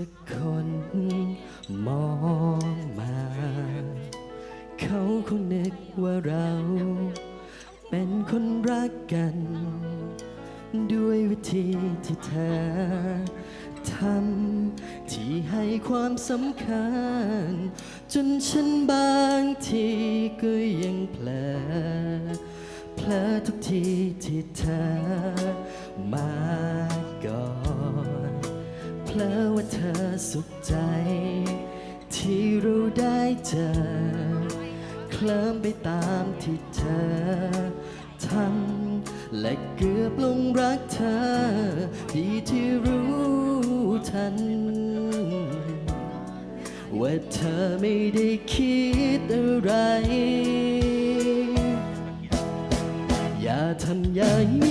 สักคนมองมา เขาคงนึกว่าเรา เป็นคนรักกัน ด้วยวิธีที่เธอทำที่ให้ความสำคัญ จนฉันบางทีก็ยังเพลอเพลอทุกทีที่เธอมา ลอว่าเธอสุขใจ ที่เราได้เจอ เคลิ้มไปตามที่เธอทำและเกือบลงรักเธอ ดีที่รู้ทัน ว่าเธอไม่ได้คิดอะไร อย่าทำอย่าง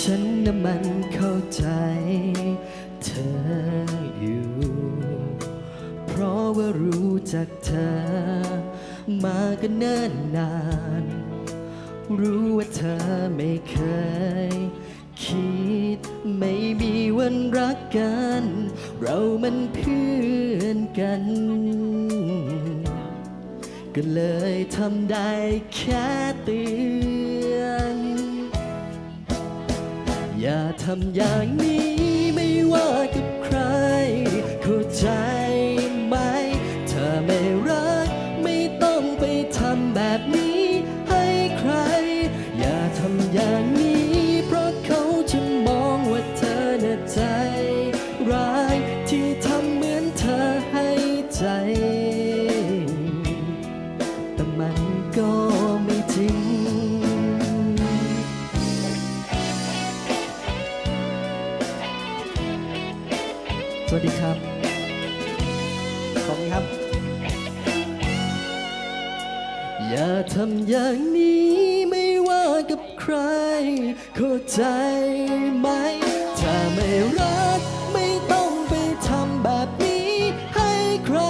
ฉันน่ะมันเข้าใจเธออยู่ เพราะว่ารู้จักเธอ มาก็เนิ่นนาน รู้ว่าเธอไม่เคย คิดไม่มีวันรักกัน เรามันเพื่อนกัน ก็เลยทำได้แค่เตือน อย่าทำอย่างนี้ไม่ว่ากับใคร เข้าใจไหม เธอไม่รัก ไม่ต้องไปทำแบบนี้ให้ใคร อย่าทำอย่างนี้ เพราะเขาจะมองว่าเธอน่ะใจ ร้ายที่ทำเหมือนเธอให้ใจ สวัสดีครับ ขอบคุณครับ อย่าทำอย่างนี้ไม่ว่ากับใคร เข้าใจไหม ถ้าไม่รักไม่ต้องไปทำแบบนี้ให้ใคร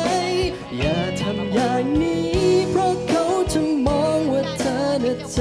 อย่าทำอย่างนี้ เพราะเขาจะมองว่าเธอน่ะใจ